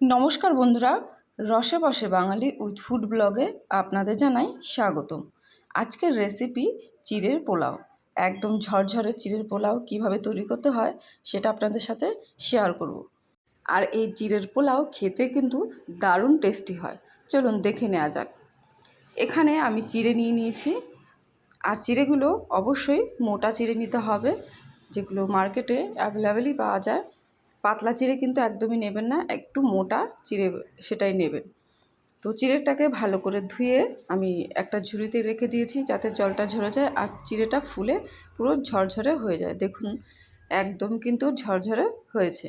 নমস্কার বন্ধুরা, রসে বসে বাঙালি উইথ ফুড ব্লগে আপনাদের জানাই স্বাগতম। আজকের রেসিপি চিড়ের পোলাও। একদম ঝরঝরে চিড়ের পোলাও কীভাবে তৈরি করতে হয় সেটা আপনাদের সাথে শেয়ার করব। আর এই চিড়ের পোলাও খেতে কিন্তু দারুণ টেস্টি হয়। চলুন দেখে নেওয়া যাক। এখানে আমি চিড়ে নিয়ে নিয়েছি। আর চিড়েগুলো অবশ্যই মোটা চিড়ে নিতে হবে, যেগুলো মার্কেটে অ্যাভেলেবেলই পাওয়া যায়। পাতলা চিড়ে কিন্তু একদমই নেবেন না, একটু মোটা চিড়ে সেটাই নেবেন। তো চিড়েটাকে ভালো করে ধুয়ে আমি একটা ঝুড়িতে রেখে দিয়েছি যাতে জলটা ঝরে যায় আর চিড়েটা ফুলে পুরো ঝরঝরে হয়ে যায়। দেখুন, একদম কিন্তু ঝরঝরে হয়েছে।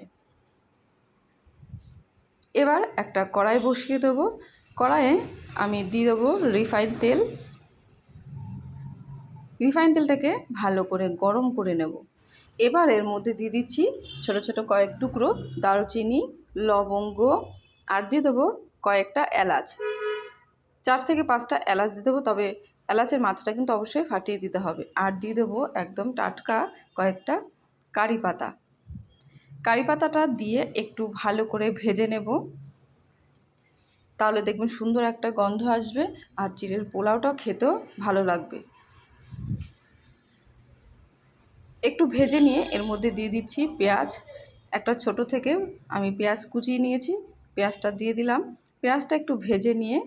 এবার একটা কড়াই বসিয়ে দেবো। কড়াইয়ে আমি দিয়ে দেবো রিফাইন তেল। রিফাইন তেলটাকে ভালো করে গরম করে নেব। এবার এর মধ্যে দিয়ে দিচ্ছি ছোট ছোট কয়েক টুকরো দারুচিনি, লবঙ্গ আর দিয়ে দেবো কয়েকটা এলাচ। চার থেকে পাঁচটা এলাচ দিয়ে দেবো, তবে এলাচের মাথাটা কিন্তু অবশ্যই ফাটিয়ে দিতে হবে। আর দিয়ে দেবো একদম টাটকা কয়েকটা কারি পাতা। কারি পাতাটা দিয়ে একটু ভালো করে ভেজে নেব। তাহলে দেখবেন সুন্দর একটা গন্ধ আসবে আর চিড়ের পোলাওটাও খেতেও ভালো লাগবে। একটু ভেজে নিয়ে এর মধ্যে দিয়ে দিচ্ছি পেঁয়াজ। একটা ছোট থেকে আমি পেঁয়াজ কুচিয়ে নিয়েছি, পেঁয়াজটা দিয়ে দিলাম। পেঁয়াজটা একটু ভেজে নিয়ে,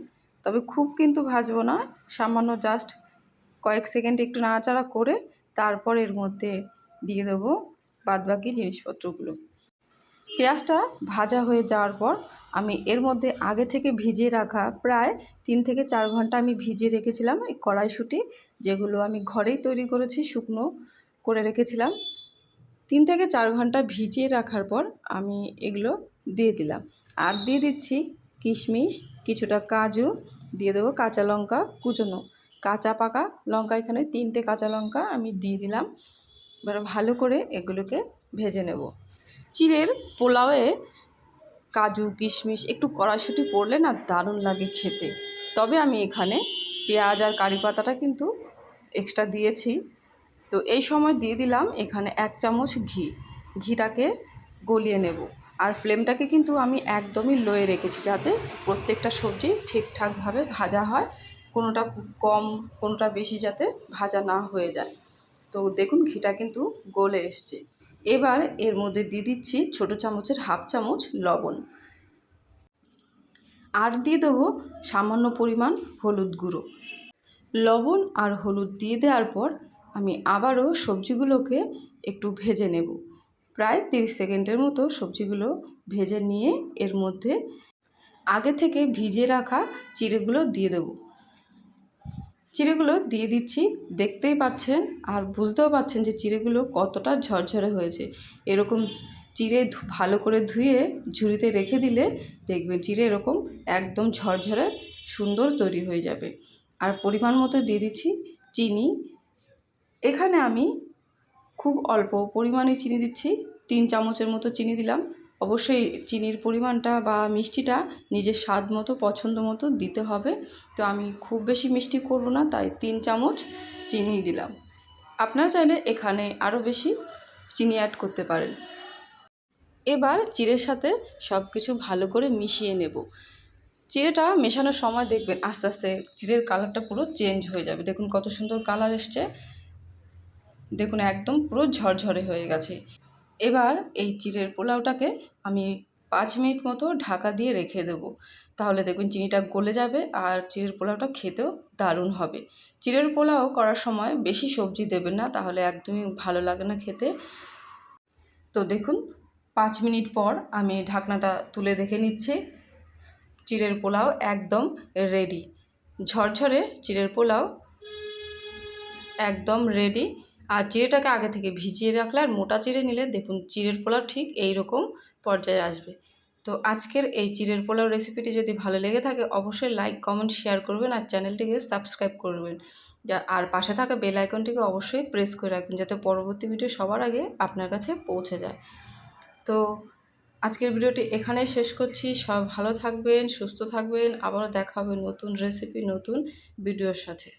তবে খুব কিন্তু ভাজবো না, সামান্য জাস্ট কয়েক সেকেন্ড একটু নাড়াচাড়া করে তারপর এর মধ্যে দিয়ে দেবো বাদবাকি জিনিসপত্রগুলো। পেঁয়াজটা ভাজা হয়ে যাওয়ার পর আমি এর মধ্যে আগে থেকে ভিজিয়ে রাখা প্রায় তিন থেকে চার ঘণ্টা আমি ভিজিয়ে রেখেছিলাম এই কড়াইশুঁটি, যেগুলো আমি ঘরেই তৈরি করেছি শুকনো। করে রেখেছিলাম। তিন থেকে চার ঘণ্টা ভিজিয়ে রাখার পর আমি এগুলো দিয়ে দিলাম। আর দিয়ে দিচ্ছি কিশমিশ, কিছুটা কাজু, দিয়ে দেবো কাঁচা লঙ্কা কুচনো। কাঁচা পাকা লঙ্কা এখানে তিনটে কাঁচা লঙ্কা আমি দিয়ে দিলাম। এবার ভালো করে এগুলোকে ভেজে নেব। চিড়ের পোলাওয়ে কাজু, কিশমিশ একটু কড়াইশুটি পড়লে না দারুণ লাগে খেতে। তবে আমি এখানে পেঁয়াজ আর কারি পাতাটা কিন্তু এক্সট্রা দিয়েছি। তো এই সময় দিয়ে দিলাম এখানে এক চামচ ঘি। ঘিটাকে গলিয়ে নেব। আর ফ্লেমটাকে কিন্তু আমি একদমই লোয়ে রেখেছি যাতে প্রত্যেকটা সবজি ঠিকঠাকভাবে ভাজা হয়, কোনোটা কম, কোনোটা বেশি যাতে ভাজা না হয়ে যায়। তো দেখুন ঘিটা কিন্তু গলে এসছে। এবার এর মধ্যে দিয়ে দিচ্ছি ছোটো চামচের হাফ চামচ লবণ। আর দিয়ে দেবো সামান্য পরিমাণ হলুদ গুঁড়ো। লবণ আর হলুদ দিয়ে দেওয়ার পর আমি আবারও সবজিগুলোকে একটু ভেজে নেব। প্রায় তিরিশ সেকেন্ডের মতো সবজিগুলো ভেজে নিয়ে এর মধ্যে আগে থেকে ভিজে রাখা চিড়েগুলো দিয়ে দেব। চিড়েগুলো দিয়ে দিচ্ছি, দেখতেই পাচ্ছেন আর বুঝতেও পাচ্ছেন যে চিড়েগুলো কতটা ঝরঝরে হয়েছে। এরকম চিড়ে ভালো করে ধুয়ে ঝুড়িতে রেখে দিলে দেখবেন চিড়ে এরকম একদম ঝরঝরে সুন্দর তৈরি হয়ে যাবে। আর পরিমাণ মতো দিয়ে দিচ্ছি চিনি এখানে আমি খুব অল্প পরিমাণে চিনি দিচ্ছি। তিন চামচের মতো চিনি দিলাম। অবশ্যই চিনির পরিমাণটা বা মিষ্টিটা নিজের স্বাদ মতো, পছন্দ মতো দিতে হবে। তো আমি খুব বেশি মিষ্টি করব না, তাই তিন চামচ চিনি দিলাম। আপনারা চাইলে এখানে আরও বেশি চিনি অ্যাড করতে পারেন। এবার চিড়ের সাথে সব কিছু ভালো করে মিশিয়ে নেব। চিড়েটা মেশানোর সময় দেখবেন আস্তে আস্তে চিড়ের কালারটা পুরো চেঞ্জ হয়ে যাবে। দেখুন কত সুন্দর কালার এসছে। দেখুন, একদম পুরো ঝরঝরে হয়ে গেছে। এবার এই চিড়ের পোলাওটাকে আমি পাঁচ মিনিট মতো ঢাকা দিয়ে রেখে দেবো। তাহলে দেখবেন চিনিটা গলে যাবে আর চিড়ের পোলাওটা খেতেও দারুণ হবে। চিড়ের পোলাও করার সময় বেশি সবজি দেবেন না, তাহলে একদমই ভালো লাগে না খেতে। তো দেখুন, পাঁচ মিনিট পর আমি ঢাকনাটা তুলে দেখে নিচ্ছি। চিড়ের পোলাও একদম রেডি ঝরঝরে চিড়ের পোলাও একদম রেডি আর চিড়েটাকে আগে থেকে ভিজিয়ে রাখলে আর মোটা চিড়ে নিলে দেখুন চিড়ের পোলাও ঠিক এই রকম পর্যায়ে আসবে। তো আজকের এই চিড়ের পোলাও রেসিপিটি যদি ভালো লেগে থাকে অবশ্যই লাইক কমেন্ট শেয়ার করবেন আর চ্যানেলটিকে সাবস্ক্রাইব করবেন। আর পাশে থাকা বেল আইকনটিকে অবশ্যই প্রেস করে রাখবেন যাতে পরবর্তী ভিডিও সবার আগে আপনার কাছে পৌঁছে যায়। তো আজকের ভিডিওটি এখানেই শেষ করছি। সব ভালো থাকবেন, সুস্থ থাকবেন। আবারও দেখা হবে নতুন রেসিপি নতুন ভিডিওর সাথে।